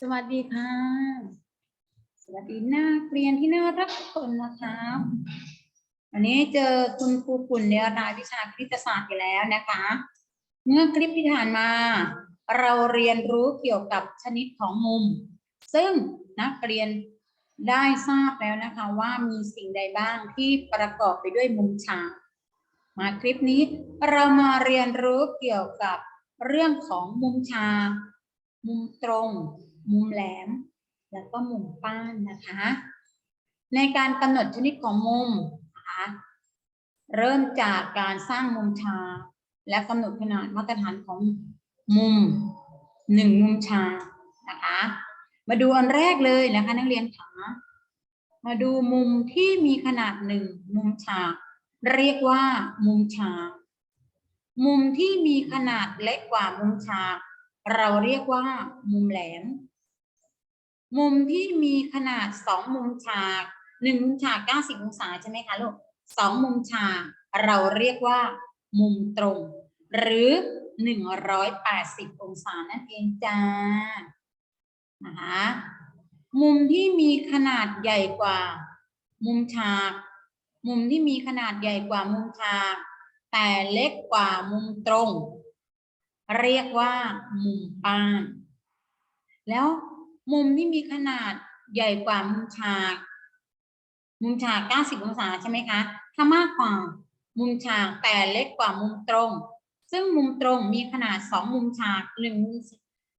สวัสดีค่ะ สวัสดีนักเรียนที่น่ารักทุกคนนะคะวันนี้เจอคุณครูปุ่นในรายวิชาคณิตศาสตร์กันแล้วนะคะ เมื่อคลิปที่ผ่านมา เราเรียนรู้เกี่ยวกับชนิดของมุม ซึ่งนักเรียนได้ทราบแล้วนะคะว่ามีสิ่งใดบ้างที่ประกอบไปด้วยมุมฉากมาคลิปนี้เรามาเรียนรู้เกี่ยวกับเรื่องของมุมฉากมุมตรง มุมแหลม แล้วก็มุมป้านนะคะ ในการกำหนดชนิดของมุมนะคะเริ่มจากการสร้างมุมฉากและกำหนดขนาดมาตรฐานของมุมหนึ่งมุมฉากนะคะ มาดูอันแรกเลยนะคะ นักเรียนขามาดูมุมที่มีขนาดหนึ่งมุมฉากเรียกว่ามุมฉากมุมที่มีขนาดเล็กกว่ามุมฉากเราเรียกว่ามุมแหลม มุมที่มีขนาดสองมุมฉากหนึ่งมุมฉากเก้าสิบองศาใช่ไหมคะลูกสองมุมฉากเราเรียกว่า มุมตรง หรือหนึ่งร้อยแปดสิบองศานั่นเองจ้านะคะมุมที่มีขนาดใหญ่กว่า มุมฉาก มุมที่มีขนาดใหญ่กว่ามุมฉาก แต่เล็กกว่ามุมตรง เรียกว่า มุมป้าน แล้ว มุมที่มีขนาดใหญ่กว่ามุมฉาก มุมฉาก 90 องศาใช่ไหมคะ ถ้ามากกว่ามุมฉากแต่เล็กกว่ามุมตรง ซึ่งมุมตรงมีขนาด 2 มุมฉาก1มุม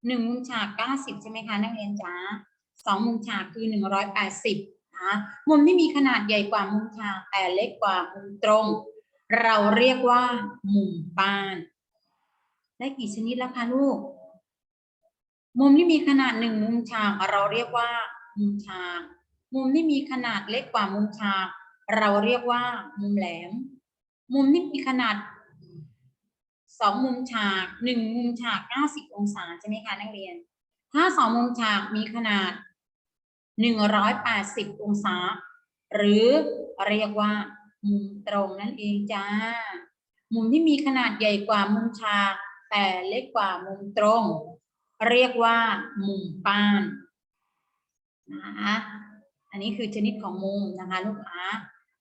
หนึ่งมุมฉาก 90 ใช่ไหมคะ นักเรียนจ๋าสองมุมฉากคือ 180นะมุมที่มีขนาดใหญ่กว่ามุมฉากแต่เล็กกว่ามุมตรง เราเรียกว่ามุมป้าน ได้กี่ชนิดแล้วคะลูก มุมที่มีขนาดหนึ่งมุมฉากเราเรียกว่า มุมฉาก มุมที่มีขนาดเล็กกว่ามุมฉาก เราเรียกว่า มุมแหลม มุมที่มีขนาดสองมุมฉากหนึ่งมุมฉากเก้าสิบองศาใช่ไหมคะนักเรียน ถ้าสองมุมฉากมีขนาดหนึ่งร้อยแปดสิบองศา หรือเรียกว่า มุมตรงนั่นเองจ้า มุมที่มีขนาดใหญ่กว่ามุมฉาก แต่เล็กกว่ามุมตรง เรียกว่ามุมป้านนะคะอันนี้คือชนิดของมุมนะคะลูกค้า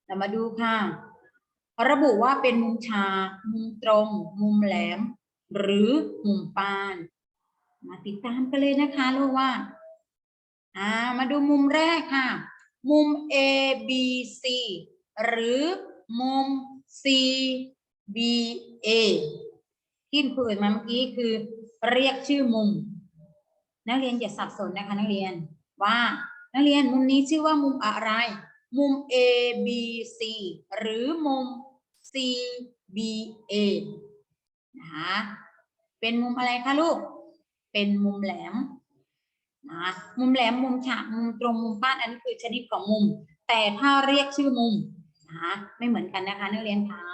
เรามาดูค่ะ ระบุว่าเป็นมุมฉากมุมตรง มุมแหลม หรือมุมป้าน มาติดตามกันเลยนะคะลูกว่าอ่า มาดูมุมแรกค่ะ มุม A B C หรือมุม C B A ที่คุยมาเมื่อกี้คือ เรียกชื่อมุม นักเรียนอย่าสับสนนะคะ นักเรียนว่านักเรียนมุมนี้ชื่อว่ามุมอะไร มุม A B C หรือมุม C B A นะคะเป็นมุมอะไรคะลูก เป็นมุมแหลมนะมุมแหลมมุมฉากมุมตรงมุมป้านอันนี้คือชนิดของมุม แต่ถ้าเรียกชื่อมุมนะคะไม่เหมือนกันนะคะ นักเรียนคะ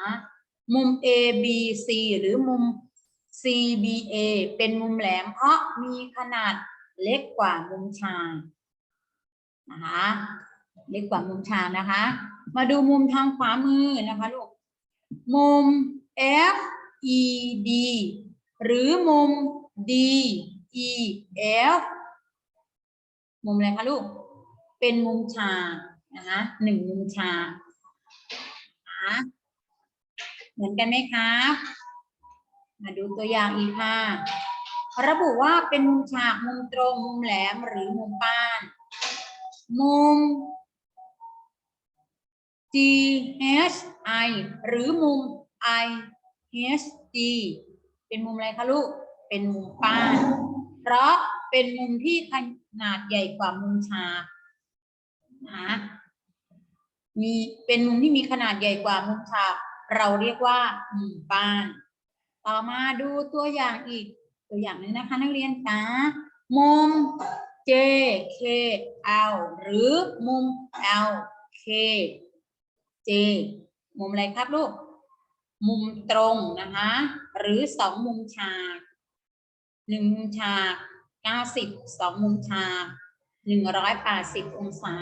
มุม A B C หรือมุม C B A เป็นมุมแหลม เพราะมีขนาดเล็กกว่ามุมฉากนะคะ เล็กกว่ามุมฉากนะคะ มาดูมุมทางขวามือนะคะลูก มุม F E D หรือมุม D E F มุมอะไรคะลูก เป็นมุมฉากนะคะหนึ่งมุมฉากนะเหมือนกันไหมครับ มาดูตัวอย่างอีกค่ะ ระบุว่าเป็นมุมฉากมุมตรงมุมแหลมหรือมุมป้าน มุม G H I หรือมุม I H G เป็นมุมอะไรคะลูก เป็นมุมป้าน เพราะเป็นมุมที่ขนาดใหญ่กว่ามุมฉากนะมีเป็นมุมที่มีขนาดใหญ่กว่ามุมฉาก เราเรียกว่ามุมป้าน ต่อมาดูตัวอย่างอีก ตัวอย่างหนึงนะคะ นักเรียนคะมุม J K L หรือมุม L K J มุมอะไรครับลูก มุมตรงนะคะ หรือสองมุมฉากหนึ่งมุมฉากเก้าสิบสองมุมฉากหนึ่งร้อยแปดสิบองศา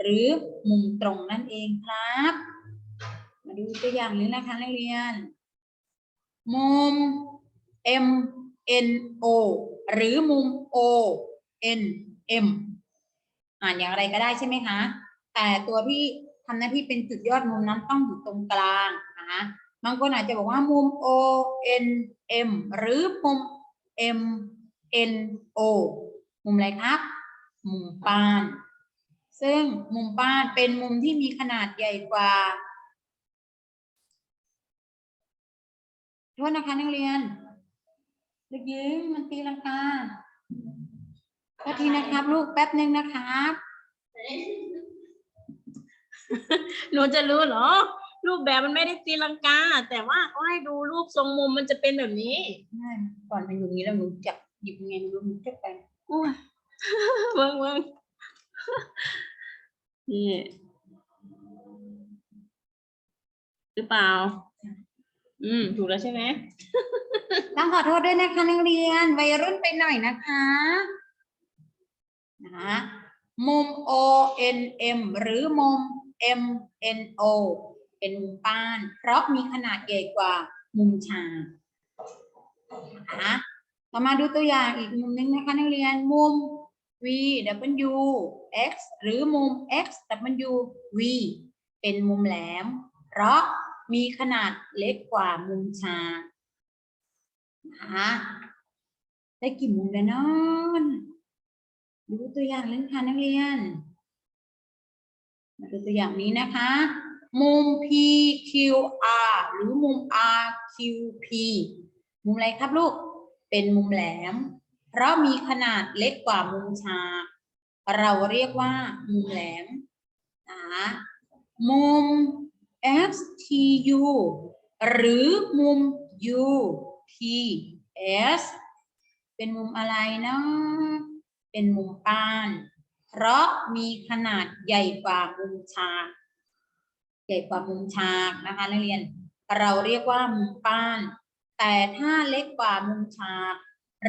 หรือมุมตรงนั่นเองครับ มาดูตัวอย่างนี้นะคะนักเรียน มุม M N O หรือมุม O N M อ่านอย่างไรก็ได้ใช่ไหมคะ แต่ตัวที่ทำหน้าที่เป็นจุดยอดมุมนั้นต้องอยู่ตรงกลางนะคะบางคนอาจจะบอกว่ามุม O N M หรือมุม M N O มุมอะไรครับ มุมปาน ซึ่งมุมปานเป็นมุมที่มีขนาดใหญ่กว่า โทษนะคะนักเรียนเด็กหญิงมันตีลังกาโทษทีนะครับ ลูกแป๊บหนึ่งนะครับหนูจะรู้เหรอ รูปแบบมันไม่ได้ตีลังกา แต่ว่าเขาให้ดูรูปทรงมุมมันจะเป็นแบบนี้ไม่ก่อนมันอยู่อย่างนี้แล้วหนูจับหยิบยังไงไม่รู้หนูจะไปอุ้ยเบิ่งเบิ่งนี่หรือเปล่า อืม ถูกแล้วใช่ไหม ต้องขอโทษด้วยนะคะนักเรียนวัยรุ่นไปหน่อยนะคะนะคะมุม O N M หรือมุม M N O เป็นมุมป้าน เพราะมีขนาดใหญ่กว่ามุมชานะคะเรามาดูตัวอย่างอีกมุมนึงนะคะนักเรียนมุม V W X หรือมุม X W V เป็นมุมแหลม เพราะ มีขนาดเล็กกว่ามุมชานะคะได้กี่มุมแล้วนาะดูตัวอย่างเล่นค่ะนักเรียนมาดูตัวอย่างนี้นะคะ มุม PQR หรือมุม RQP มุมอะไรครับลูก เป็นมุมแหลม เพราะมีขนาดเล็กกว่ามุมชาก เราเรียกว่ามุมแหลมนะคะ มุม STU หรือมุม UPS เป็นมุมอะไรนะเป็นมุมป้าน เพราะมีขนาดใหญ่กว่ามุมฉาก ใหญ่กว่ามุมฉากนะคะนักเรียน เราเรียกว่ามุมป้าน แต่ถ้าเล็กกว่ามุมฉาก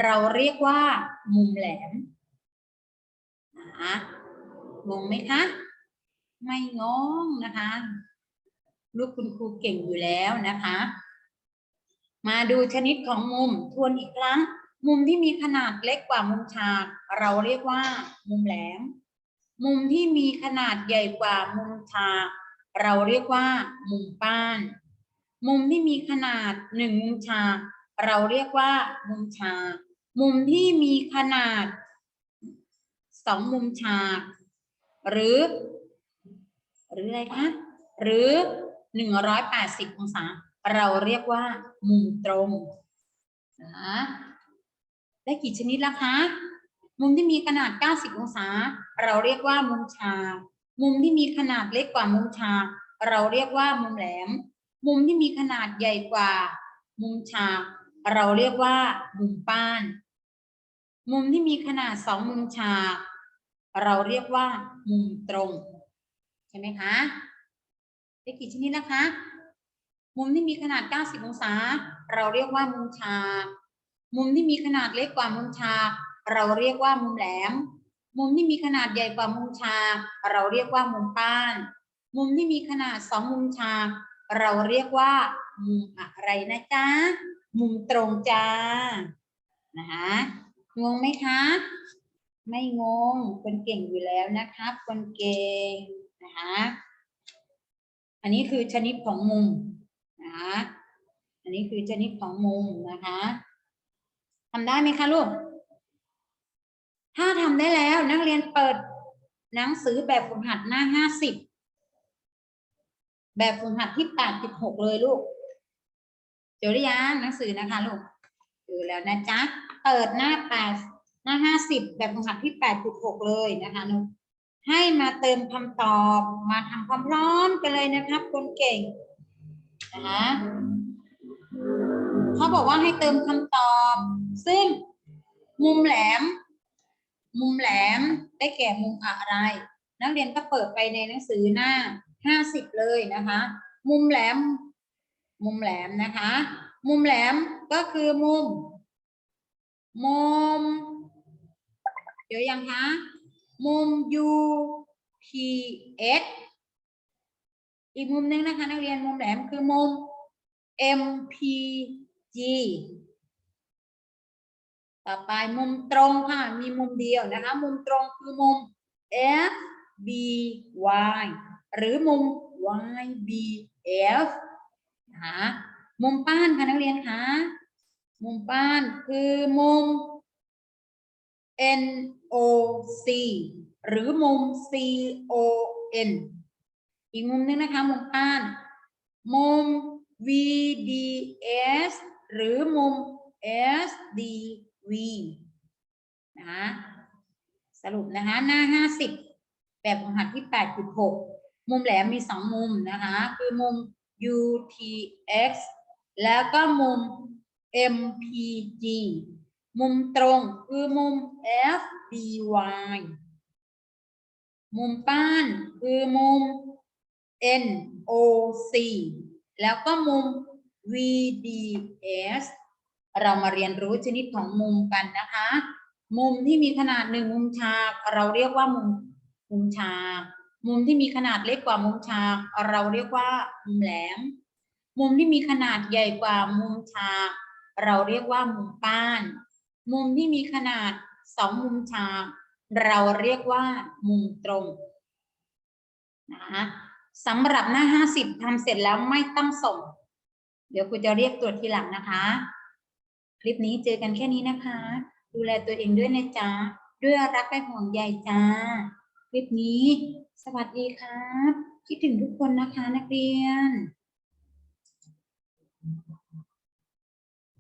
เราเรียกว่า มุมแหลมนะงงไหมคะ ไม่งงนะคะ ลูกคุณครูเก่งอยู่แล้วนะคะ มาดูชนิดของมุมทวนอีกครั้ง มุมที่มีขนาดเล็กกว่ามุมฉาก เราเรียกว่า มุมแหลม มุมที่มีขนาดใหญ่กว่ามุมฉาก เราเรียกว่า มุมป้าน มุมที่มีขนาดหนึ่งมุมฉาก เราเรียกว่า มุมฉาก มุมที่มีขนาดสองมุมฉาก หรือ หรืออะไรคะ หรือ หนึ่งร้อยแปดสิบองศา เราเรียกว่า มุมตรงนะได้กี่ชนิดแล้วคะ มุมที่มีขนาด 90 องศา เราเรียกว่ามุมฉากมุมที่มีขนาดเล็กกว่ามุมฉากเราเรียกว่ามุมแหลม มุมที่มีขนาดใหญ่กว่า มุมฉากเราเรียกว่า มุมป้าน มุมที่มีขนาดสองมุมฉากเราเรียกว่า มุมตรง ใช่ไหมคะ ได้กี่ชนิดนะคะ มุมที่มีขนาด 90 องศา เราเรียกว่ามุมฉาก มุมที่มีขนาดเล็กกว่ามุมฉาก เราเรียกว่ามุมแหลม มุมที่มีขนาดใหญ่กว่ามุมฉาก เราเรียกว่ามุมป้าน มุมที่มีขนาดสองมุมฉาก เราเรียกว่ามุมอะไรนะจ๊ะ มุมตรงจ้า นะคะงงไหมคะ ไม่งง คนเก่งอยู่แล้วนะครับ คนเก่งนะคะ อันนี้คือชนิดของมุมนะคะอันนี้คือชนิดของมุมนะคะทำได้ไหมคะลูก ถ้าทำได้แล้วนักเรียนเปิดหนังสือแบบฝึกหัดหน้าห้าสิบแบบฝึกหัดที่แปดสิบหกเลยลูกเจอหรือยังหนังสือนะคะลูกเจอแล้วนะจ๊ะ เปิดหน้าแปดหน้าห้าสิบแบบฝึกหัดที่แปดสิบหกเลยนะคะลูก ให้มาเติมคำตอบมาทำความพร้อมกันเลยนะครับคนเก่งนะคะเขาบอกว่าให้เติมคำตอบ ซึ่งมุมแหลม มุมแหลมได้แก่มุมอะไร นักเรียนก็เปิดไปในหนังสือหน้าห้าสิบเลยนะคะ มุมแหลม มุมแหลมนะคะ มุมแหลมก็คือมุม มุม เดี๋ยวยังคะ มุม UPS อีกมุมหนึงนะคะนักเรียนมุมแหลมคือมุม MPG ต่อไปมุมตรงค่ะ มีมุมเดียวนะคะ มุมตรงคือมุม F B Y หรือมุม Y B F นะคะมุมป้านค่ะนักเรียนคะมุมป้านคือมุม N O C หรือมุม C O N อีกมุมหนึงนะคะ มุมป้าน มุม V D S หรือมุม S D V นะคะสรุปนะคะหน้า 50 แบบของหัดที่ 8.6 มุมแหลมมี 2 มุมนะคะ คือมุม U T X แล้วก็มุม M P G มุมตรงคือมุม F D Y มุมป้านคือมุม N O C แล้วก็มุม V D S เรามาเรียนรู้ชนิดของมุมกันนะคะ มุมที่มีขนาดหนึ่งมุมฉาก เราเรียกว่ามุมมุมฉากมุมที่มีขนาดเล็กกว่ามุมฉาก เราเรียกว่ามุมแหลม มุมที่มีขนาดใหญ่กว่ามุมฉาก เราเรียกว่ามุมป้าน มุมที่มีขนาดสองมุมฉาก เราเรียกว่ามุมตรงนะคะสำหรับหน้าห้าสิบทำเสร็จแล้วไม่ต้องส่ง เดี๋ยวครูจะเรียกตรวจทีหลังนะคะ คลิปนี้เจอกันแค่นี้นะคะ ดูแลตัวเองด้วยนะจ๊ะ ด้วยรักและห่วงใยจ้า คลิปนี้ สวัสดีครับ คิดถึงทุกคนนะคะนักเรียน